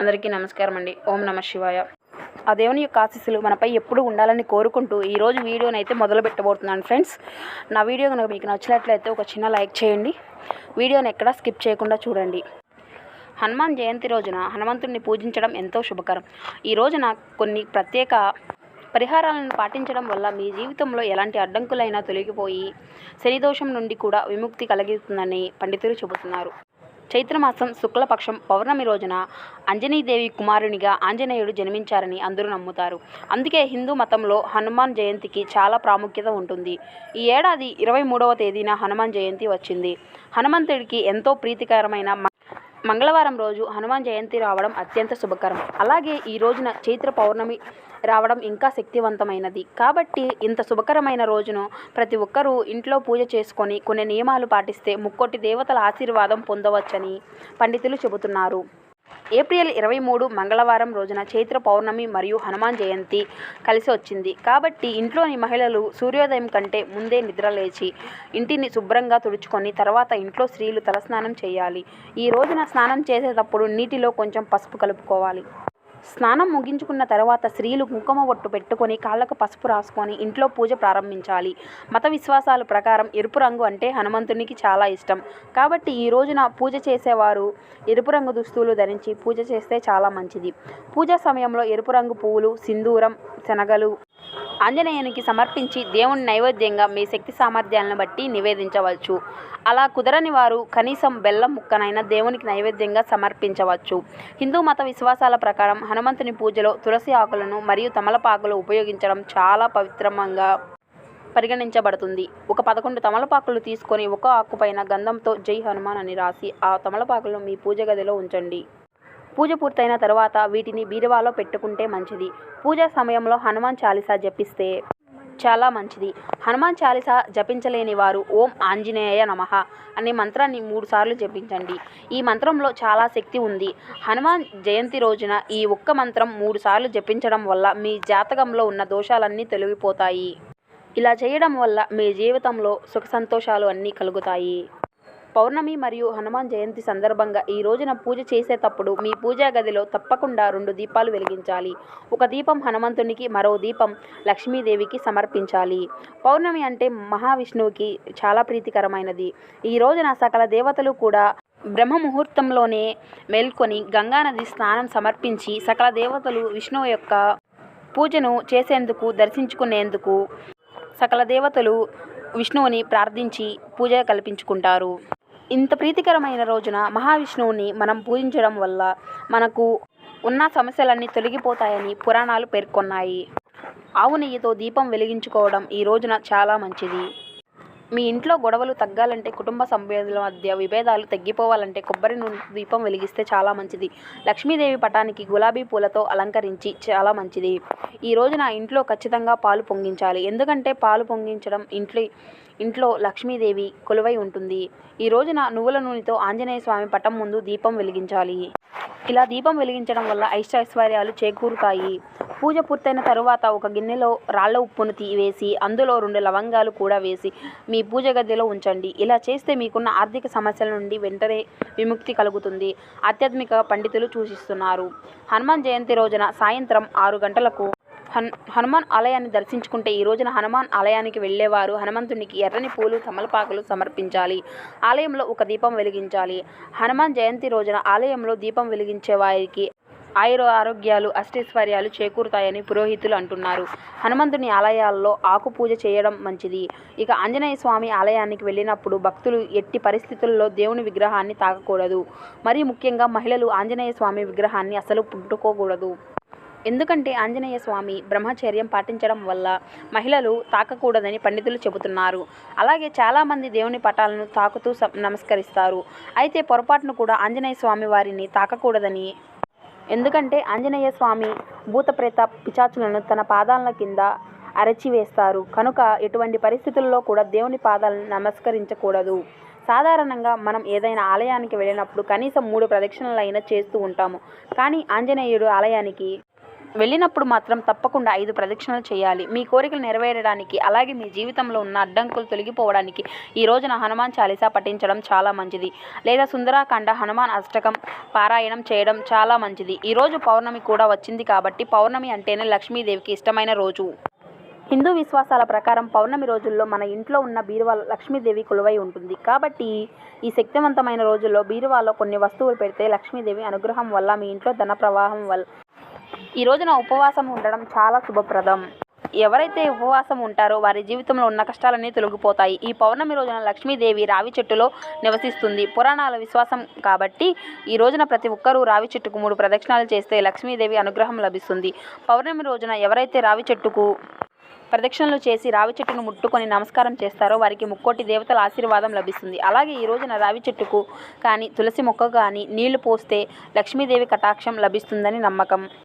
అందరికీ నమస్కారం అండి ఓం నమ శివాయ. ఆ దేవుని యొక్క ఆశీస్సులు మనపై ఎప్పుడు ఉండాలని కోరుకుంటూ ఈరోజు వీడియోని అయితే మొదలు పెట్టబోతున్నాను ఫ్రెండ్స్. నా వీడియో కనుక మీకు నచ్చినట్లయితే ఒక చిన్న లైక్ చేయండి. వీడియోని ఎక్కడా స్కిప్ చేయకుండా చూడండి. హనుమాన్ జయంతి రోజున హనుమంతుడిని పూజించడం ఎంతో శుభకరం. ఈ రోజున కొన్ని ప్రత్యేక పరిహారాలను పాటించడం వల్ల మీ జీవితంలో ఎలాంటి అడ్డంకులైనా తొలగిపోయి శనిదోషం నుండి కూడా విముక్తి కలిగిస్తుందని పండితులు చెబుతున్నారు. చైత్రమాసం శుక్లపక్షం పౌర్ణమి రోజున అంజనీదేవి కుమారునిగా ఆంజనేయుడు జన్మించారని అందరూ నమ్ముతారు. అందుకే హిందూ మతంలో హనుమాన్ జయంతికి చాలా ప్రాముఖ్యత ఉంటుంది. ఈ ఏడాది ఇరవై మూడవ తేదీన హనుమాన్ జయంతి వచ్చింది. హనుమంతుడికి ఎంతో ప్రీతికరమైన మ- మంగళవారం రోజు హనుమాన్ జయంతి రావడం అత్యంత శుభకరం. అలాగే ఈ రోజున చైత్ర పౌర్ణమి రావడం ఇంకా శక్తివంతమైనది. కాబట్టి ఇంత శుభకరమైన రోజును ప్రతి ఒక్కరూ ఇంట్లో పూజ చేసుకొని కొన్ని నియమాలు పాటిస్తే ముక్కోటి దేవతల ఆశీర్వాదం పొందవచ్చని పండితులు చెబుతున్నారు. ఏప్రిల్ ఇరవై మూడు మంగళవారం రోజున చైత్ర పౌర్ణమి మరియు హనుమాన్ జయంతి కలిసి వచ్చింది. కాబట్టి ఇంట్లోని మహిళలు సూర్యోదయం కంటే ముందే నిద్రలేచి ఇంటిని శుభ్రంగా తుడుచుకొని తర్వాత ఇంట్లో స్త్రీలు తలస్నానం చేయాలి. ఈ రోజున స్నానం చేసేటప్పుడు నీటిలో కొంచెం పసుపు కలుపుకోవాలి. స్నానం ముగించుకున్న తర్వాత స్త్రీలు కుంకుమ ఒట్టు పెట్టుకొని కాళ్ళకు పసుపు రాసుకొని ఇంట్లో పూజ ప్రారంభించాలి. మత విశ్వాసాల ప్రకారం ఎరుపు రంగు అంటే హనుమంతునికి చాలా ఇష్టం. కాబట్టి ఈ రోజున పూజ చేసేవారు ఎరుపు రంగు దుస్తులు ధరించి పూజ చేస్తే చాలా మంచిది. పూజ సమయంలో ఎరుపు రంగు పువ్వులు సింధూరం శనగలు ఆంజనేయునికి సమర్పించి దేవుని నైవేద్యంగా మీ శక్తి సామర్థ్యాలను బట్టి నివేదించవచ్చు అలా కుదరని వారు కనీసం బెల్లం ముక్కనైనా దేవునికి నైవేద్యంగా సమర్పించవచ్చు. హిందూ మత విశ్వాసాల ప్రకారం హనుమంతుని పూజలో తులసి ఆకులను మరియు తమలపాకులు ఉపయోగించడం చాలా పవిత్రంగా పరిగణించబడుతుంది. ఒక పదకొండు తమలపాకులు తీసుకొని ఒక ఆకుపైన గంధంతో జై హనుమాన్ అని రాసి ఆ తమలపాకులను మీ పూజ గదిలో ఉంచండి. పూజ పూర్తయిన తర్వాత వీటిని బీరువాలో పెట్టుకుంటే మంచిది. పూజ సమయంలో హనుమాన్ చాలీసా జపిస్తే చాలా మంచిది. హనుమాన్ చాలీసా జపించలేని వారు ఓం ఆంజనేయ నమః అనే మంత్రాన్ని మూడు సార్లు జపించండి. ఈ మంత్రంలో చాలా శక్తి ఉంది. హనుమాన్ జయంతి రోజున ఈ ఒక్క మంత్రం మూడు సార్లు జపించడం వల్ల మీ జాతకంలో ఉన్న దోషాలన్నీ తొలగిపోతాయి. ఇలా చేయడం వల్ల మీ జీవితంలో సుఖ సంతోషాలు అన్నీ కలుగుతాయి. పౌర్ణమి మరియు హనుమాన్ జయంతి సందర్భంగా ఈ రోజున పూజ చేసేటప్పుడు మీ పూజా గదిలో తప్పకుండా రెండు దీపాలు వెలిగించాలి. ఒక దీపం హనుమంతునికి మరో దీపం లక్ష్మీదేవికి సమర్పించాలి. పౌర్ణమి అంటే మహావిష్ణువుకి చాలా ప్రీతికరమైనది. ఈ రోజున సకల దేవతలు కూడా బ్రహ్మ ముహూర్తంలోనే మేల్కొని గంగానది స్నానం సమర్పించి సకల దేవతలు విష్ణువు యొక్క పూజను చేసేందుకు దర్శించుకునేందుకు సకల దేవతలు విష్ణువుని ప్రార్థించి పూజ కల్పించుకుంటారు. ఇంత ప్రీతికరమైన రోజున మహావిష్ణువుని మనం పూజించడం వల్ల మనకు ఉన్న సమస్యలన్నీ తొలగిపోతాయని పురాణాలు పేర్కొన్నాయి. ఆవు నెయ్యితో దీపం వెలిగించుకోవడం ఈ రోజున చాలా మంచిది. మీ ఇంట్లో గొడవలు తగ్గాలంటే కుటుంబ సభ్యుల మధ్య విభేదాలు తగ్గిపోవాలంటే కొబ్బరి నూనె దీపం వెలిగిస్తే చాలా మంచిది. లక్ష్మీదేవి పటానికి గులాబీ పూలతో అలంకరించి చాలా మంచిది. ఈ రోజున ఇంట్లో ఖచ్చితంగా పాలు పొంగించాలి. ఎందుకంటే పాలు పొంగించడం ఇంట్లో ఇంట్లో లక్ష్మీదేవి కొలువై ఉంటుంది. ఈ రోజున నువ్వుల నూనెతో ఆంజనేయ స్వామి పటం ముందు దీపం వెలిగించాలి. ఇలా దీపం వెలిగించడం వల్ల ఐశ్వర్యాలు చేకూరుతాయి. పూజ పూర్తయిన తరువాత ఒక గిన్నెలో రాళ్ళ ఉప్పును తీవేసి అందులో రెండు లవంగాలు కూడా వేసి మీ పూజ గదిలో ఉంచండి. ఇలా చేస్తే మీకున్న ఆర్థిక సమస్యల నుండి వెంటనే విముక్తి కలుగుతుంది. ఆధ్యాత్మిక పండితులు సూచిస్తున్నారు. హనుమాన్ జయంతి రోజున సాయంత్రం ఆరు గంటలకు హన్ హనుమాన్ ఆలయాన్ని దర్శించుకుంటే ఈ రోజున హనుమాన్ ఆలయానికి వెళ్ళేవారు. హనుమంతునికి ఎర్రని పూలు తమలపాకులు సమర్పించాలి. ఆలయంలో ఒక దీపం వెలిగించాలి. హనుమాన్ జయంతి రోజున ఆలయంలో దీపం వెలిగించే వారికి ఆయుర ఆరోగ్యాలు అష్టైశ్వర్యాలు చేకూరుతాయని పురోహితులు అంటున్నారు. హనుమంతుని ఆలయాల్లో ఆకు పూజ చేయడం మంచిది. ఇక ఆంజనేయ స్వామి ఆలయానికి వెళ్ళినప్పుడు భక్తులు ఎట్టి పరిస్థితుల్లో దేవుని విగ్రహాన్ని తాకకూడదు. మరీ ముఖ్యంగా మహిళలు ఆంజనేయ స్వామి విగ్రహాన్ని అసలు పుట్టుకోకూడదు. ఎందుకంటే ఆంజనేయ స్వామి బ్రహ్మచర్యం పాటించడం వల్ల మహిళలు తాకకూడదని పండితులు చెబుతున్నారు. అలాగే చాలామంది దేవుని పటాలను తాకుతూ నమస్కరిస్తారు. అయితే పొరపాటును కూడా ఆంజనేయ స్వామి వారిని తాకకూడదని. ఎందుకంటే ఆంజనేయ స్వామి భూతప్రేత పిచాచులను తన పాదాల కింద అరచివేస్తారు. కనుక ఎటువంటి పరిస్థితుల్లో కూడా దేవుని పాదాలను నమస్కరించకూడదు. సాధారణంగా మనం ఏదైనా ఆలయానికి వెళ్ళినప్పుడు కనీసం మూడు ప్రదక్షిణలైనా చేస్తూ ఉంటాము. కానీ ఆంజనేయుడు ఆలయానికి వెళ్ళినప్పుడు మాత్రం తప్పకుండా ఐదు ప్రదక్షిణలు చేయాలి. మీ కోరికలు నెరవేరడానికి అలాగే మీ జీవితంలో ఉన్న అడ్డంకులు తొలగిపోవడానికి ఈ రోజున హనుమాన్ చాలీసా పఠించడం చాలా మంచిది. లేదా సుందరాకాండ హనుమాన్ అష్టకం పారాయణం చేయడం చాలా మంచిది. ఈరోజు పౌర్ణమి కూడా వచ్చింది కాబట్టి పౌర్ణమి అంటేనే లక్ష్మీదేవికి ఇష్టమైన రోజు. హిందూ విశ్వాసాల ప్రకారం పౌర్ణమి రోజుల్లో మన ఇంట్లో ఉన్న బీరువా లక్ష్మీదేవి కొలువై ఉంటుంది. కాబట్టి ఈ శక్తివంతమైన రోజుల్లో బీరువాలో కొన్ని వస్తువులు పెడితే లక్ష్మీదేవి అనుగ్రహం వల్ల మీ ఇంట్లో ధన ప్రవాహం వల్ల ఈ రోజున ఉపవాసం ఉండడం చాలా శుభప్రదం. ఎవరైతే ఉపవాసం ఉంటారో వారి జీవితంలో ఉన్న కష్టాలన్నీ తొలగిపోతాయి. ఈ పౌర్ణమి రోజున లక్ష్మీదేవి రావి చెట్టులో నివసిస్తుంది. పురాణాల విశ్వాసం కాబట్టి ఈ రోజున ప్రతి ఒక్కరూ రావి చెట్టుకు మూడు ప్రదక్షిణాలు చేస్తే లక్ష్మీదేవి అనుగ్రహం లభిస్తుంది. పౌర్ణమి రోజున ఎవరైతే రావి చెట్టుకు ప్రదక్షిణలు చేసి రావి చెట్టును ముట్టుకొని నమస్కారం చేస్తారో వారికి ముక్కోటి దేవతల ఆశీర్వాదం లభిస్తుంది. అలాగే ఈ రోజున రావి చెట్టుకు కానీ తులసి మొక్క కానీ నీళ్ళు పోస్తే లక్ష్మీదేవి కటాక్షం లభిస్తుందని నమ్మకం.